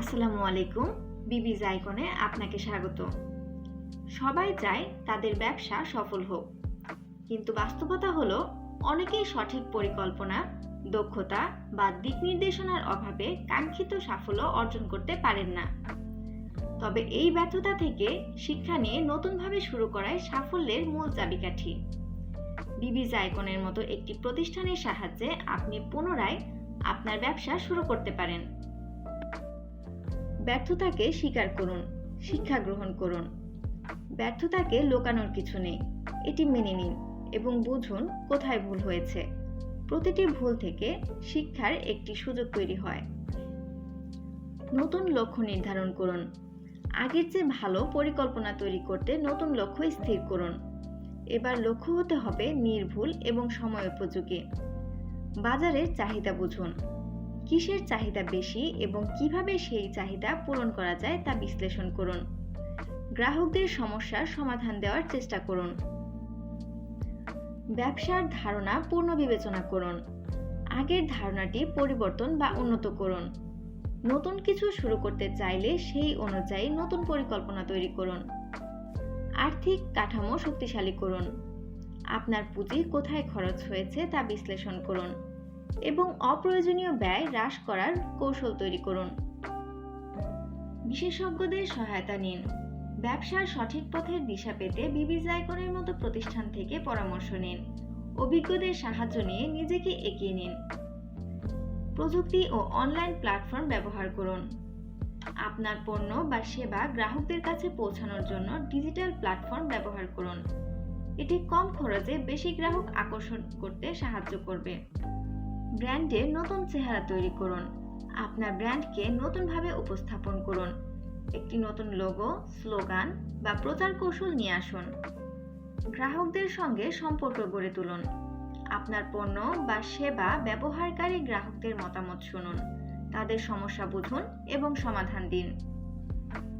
আসসালামু আলাইকুম। বিবি জাইকনে আপনাকে স্বাগত। সবাই চায় তাদের ব্যবসা সফল হোক। কিন্তু বাস্তবতা হলো, অনেকেই সঠিক পরিকল্পনা, দক্ষতা বা দিক নির্দেশনার অভাবে কাঙ্ক্ষিত সাফল্য অর্জন করতে পারেন না। তবে এই ব্যর্থতা থেকে শিক্ষা নিয়ে নতুনভাবে শুরু করায় সাফল্যের মূল চাবিকাঠি। বিবি জাইকনের মতো একটি প্রতিষ্ঠানের সাহায্যে আপনি পুনরায় আপনার ব্যবসা শুরু করতে পারেন। ব্যর্থতাকে স্বীকার করুন, শিক্ষা গ্রহণ করুন। ব্যর্থতাকে লোকানোর কিছু নেই, এটি মেনে নিন এবং বুঝুন কোথায় ভুল হয়েছে। প্রতিটি ভুল থেকে শিক্ষার একটি সুযোগ তৈরি হয়। নতুন লক্ষ্য নির্ধারণ করুন। আগের চেয়ে ভালো পরিকল্পনা তৈরি করতে নতুন লক্ষ্য স্থির করুন। এবার লক্ষ্য হতে হবে নির্ভুল এবং সময় উপযোগী। বাজারের চাহিদা বুঝুন। কিসের চাহিদা বেশি এবং কীভাবে সেই চাহিদা পূরণ করা যায় তা বিশ্লেষণ করুন। গ্রাহকদের সমস্যার সমাধান দেওয়ার চেষ্টা করুন। ব্যবসার ধারণা পূর্ণ বিবেচনা করুন। আগের ধারণাটি পরিবর্তন বা উন্নত করুন। নতুন কিছু শুরু করতে চাইলে সেই অনুযায়ী নতুন পরিকল্পনা তৈরি করুন। আর্থিক কাঠামো শক্তিশালী করুন। আপনার পুঁজি কোথায় খরচ হয়েছে তা বিশ্লেষণ করুন। এবং অপ্রয়োজনীয় ব্যয় হ্রাস করার কৌশল তৈরি করুন। বিশেষজ্ঞদের সহায়তা নিন। ব্যবসার সঠিক পথের দিশা পেতে বিবি জাইকনের মতো প্রতিষ্ঠান থেকে পরামর্শ নিন। অভিজ্ঞদের সাহায্য নিয়ে নিজেকে এগিয়ে নিন। প্রযুক্তি ও অনলাইন প্ল্যাটফর্ম ব্যবহার করুন। আপনার পণ্য বা সেবা গ্রাহকদের কাছে পৌঁছানোর জন্য ডিজিটাল প্ল্যাটফর্ম ব্যবহার করুন। এটি কম খরচে বেশি গ্রাহক আকর্ষণ করতে সাহায্য করবে। ব্র্যান্ডের নতুন চেহারা তৈরি করুন। আপনার ব্র্যান্ডকে নতুনভাবে উপস্থাপন করুন। একটি নতুন লোগো, স্লোগান বা প্রচার কৌশল নিয়ে আসুন। গ্রাহকদের সঙ্গে সম্পর্ক গড়ে তুলুন। আপনার পণ্য বা সেবা ব্যবহারকারী গ্রাহকদের মতামত শুনুন। তাদের সমস্যা বুঝুন এবং সমাধান দিন।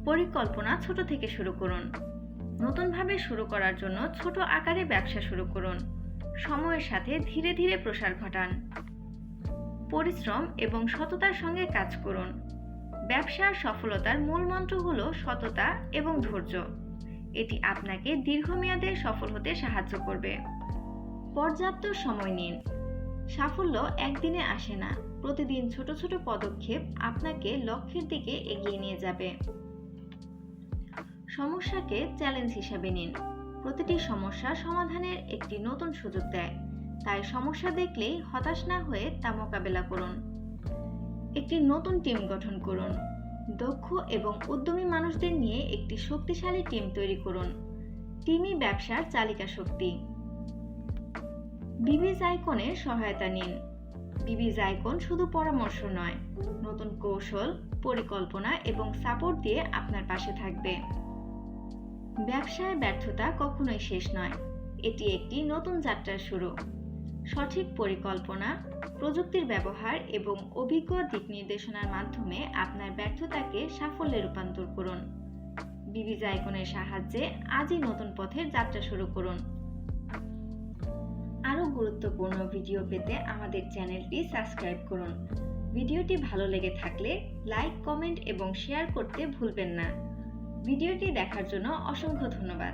পরিকল্পনা ছোট থেকে শুরু করুন। নতুনভাবে শুরু করার জন্য ছোট আকারে ব্যবসা শুরু করুন। সময়ের সাথে ধীরে ধীরে প্রসার ঘটান। পরিশ্রম এবং সততার সঙ্গে কাজ করুন। ব্যবসার সফলতার মূল মন্ত্র হল সততা এবং ধৈর্য। এটি আপনাকে দীর্ঘমেয়াদে সফল হতে সাহায্য করবে। পর্যাপ্ত সময় নিন। সাফল্য একদিনে আসে না। প্রতিদিন ছোট ছোট পদক্ষেপ আপনাকে লক্ষ্যের দিকে এগিয়ে নিয়ে যাবে। সমস্যাকে চ্যালেঞ্জ হিসাবে নিন। প্রতিটি সমস্যা সমাধানের একটি নতুন সুযোগ দেয়। তাই সমস্যা দেখলেই হতাশ না হয়ে তা মোকাবেলা করুন। একটি নতুন টিম গঠন করুন। দক্ষ এবং উদ্যমী মানুষদের নিয়ে একটি শক্তিশালী টিম তৈরি করুন। টিমই ব্যবসার চালিকা শক্তি। বিবি জাইকনের সহায়তা নিন। বিবি জাইকন শুধু পরামর্শ নয়, নতুন কৌশল, পরিকল্পনা এবং সাপোর্ট দিয়ে আপনার পাশে থাকবে। ব্যবসায় ব্যর্থতা কখনোই শেষ নয়। এটি একটি নতুন যাত্রার শুরু। সঠিক পরিকল্পনা, প্রযুক্তির ব্যবহার এবং অভিজ্ঞ দিক নির্দেশনার মাধ্যমে আপনার ব্যর্থতাকে সাফল্যে রূপান্তর করুন। বিবি জাইকনের সাহায্যে আজই নতুন পথের যাত্রা শুরু করুন। আরও গুরুত্বপূর্ণ ভিডিও পেতে আমাদের চ্যানেলটি সাবস্ক্রাইব করুন। ভিডিওটি ভালো লেগে থাকলে লাইক, কমেন্ট এবং শেয়ার করতে ভুলবেন না। ভিডিওটি দেখার জন্য অসংখ্য ধন্যবাদ।